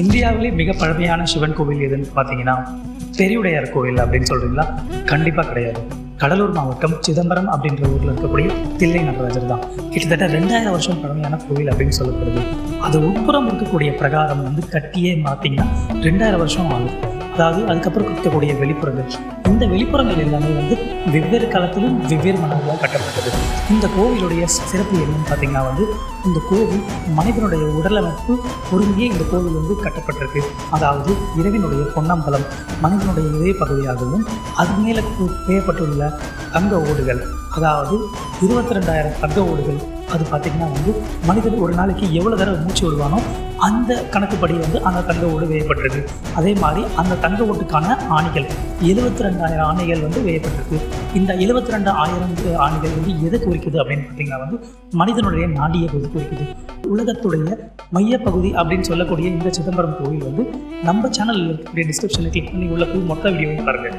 இந்தியாவிலே மிக பழமையான சிவன் கோவில் எதுன்னு பார்த்தீங்கன்னா பெரியுடையார் கோவில் அப்படின்னு சொல்றீங்களா? கண்டிப்பாக கிடையாது. கடலூர் மாவட்டம் சிதம்பரம் அப்படின்ற ஊரில் இருக்கக்கூடிய தில்லை நடராஜர் தான். கிட்டத்தட்ட ரெண்டாயிரம் வருஷம் பழமையான கோவில் அப்படின்னு சொல்லப்படுது. அது உட்புறம் இருக்கக்கூடிய பிரகாரம் வந்து கட்டியே பார்த்தீங்கன்னா ரெண்டாயிரம் வருஷம் ஆகுது அதாவது அதுக்கப்புறம் இருக்கக்கூடிய வெளிப்புறங்கள். இந்த வெளிப்புறங்கள் எல்லாமே வந்து வெவ்வேறு காலத்திலும் வெவ்வேறு மன்னர்களால் கட்டப்பட்டது. இந்த கோவிலுடைய சிறப்பு என்னன்னு பார்த்தீங்கன்னா வந்து இந்த கோவில் மனிதனுடைய உடலமைப்பு பொருந்தியே இந்த கோவில் வந்து கட்டப்பட்டிருக்கு. அதாவது இரவினுடைய பொன்னம்பலம் மனிதனுடைய இதய பகுதியாகவும் அது மேலே தேவைப்பட்டுள்ள தங்க ஓடுகள் அதாவது இருபத்தி ரெண்டாயிரம் தங்க ஓடுகள் அது பார்த்திங்கன்னா வந்து மனிதன் ஒரு நாளைக்கு எவ்வளோ தடவை மூச்சு விடுவானோ அந்த கணக்குப்படி வந்து அந்த தங்க ஓடு வேயப்பட்டிருக்கு. அதே மாதிரி அந்த தங்க ஓட்டுக்கான ஆணிகள் எழுபத்தி ரெண்டாயிரம் ஆணைகள் வந்து வேயப்பட்டிருக்கு. இந்த எழுபத்தி ரெண்டு ஆயிரம் ஆணைகள் வந்து எதை குறிக்குது அப்படின்னு பார்த்தீங்கன்னா வந்து மனிதனுடைய நாடியை பகுதி குறிக்குது. உலகத்துடைய மையப்பகுதி அப்படின்னு சொல்லக்கூடிய இந்த சிதம்பரம் கோவில் வந்து நம்ம சேனலில் இருக்கக்கூடிய டிஸ்கிரிப்ஷனில் கிளிக் பண்ணி உள்ள போய் மொத்த வீடியோவும் பாருங்கள்